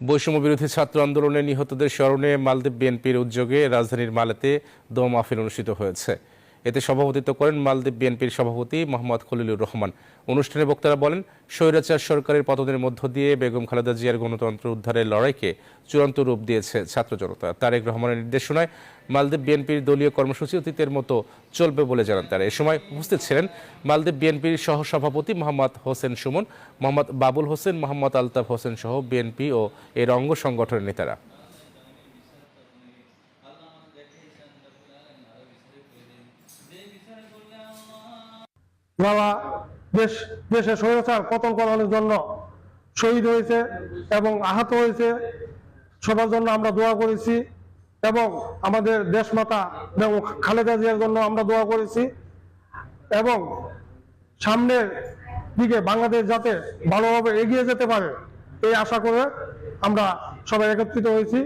বৈষম্য বিরোধী ছাত্র আন্দোলনে নিহতদের স্মরণে মালদ্বীপ বিএনপির উদ্যোগে রাজধানীর মালেতে দোয়া মাহফিল অনুষ্ঠিত হয়েছে। এতে সভাপতিত্ব করেন মালদ্বীপ বিএনপির সভাপতি মোহাম্মদ খলিলুর রহমান। অনুষ্ঠানে বক্তারা বলেন, স্বৈরাচার সরকারের পতনের মধ্য দিয়ে বেগম খালেদা জিয়ার গণতন্ত্র উদ্ধারের লড়াইকে চূড়ান্ত রূপ দিয়েছে ছাত্র জনতা। তারেক রহমানের নির্দেশনায় মালদ্বীপ বিএনপির দলীয় কর্মসূচি অতীতের মতো চলবে বলে জানান তারা। এ সময় উপস্থিত ছিলেন মালদ্বীপ বিএনপির সহসভাপতি মোহাম্মদ হোসেন সুমন, মোহাম্মদ বাবুল হোসেন, মোহাম্মদ আলতাফ হোসেন সহ বিএনপি ও এর অঙ্গ সংগঠনের নেতারা। যারা দেশ দেশে স্বৈরাচার পতন করানোর জন্য শহীদ হয়েছে এবং আহত হয়েছে। সবার জন্য আমরা দোয়া করেছি এবং আমাদের দেশমাতা বেগম খালেদা জিয়ার জন্য আমরা দোয়া করেছি এবং সামনের দিকে বাংলাদেশ যাতে ভালোভাবে এগিয়ে যেতে পারে, এই আশা করে আমরা সবাই একত্রিত হয়েছি।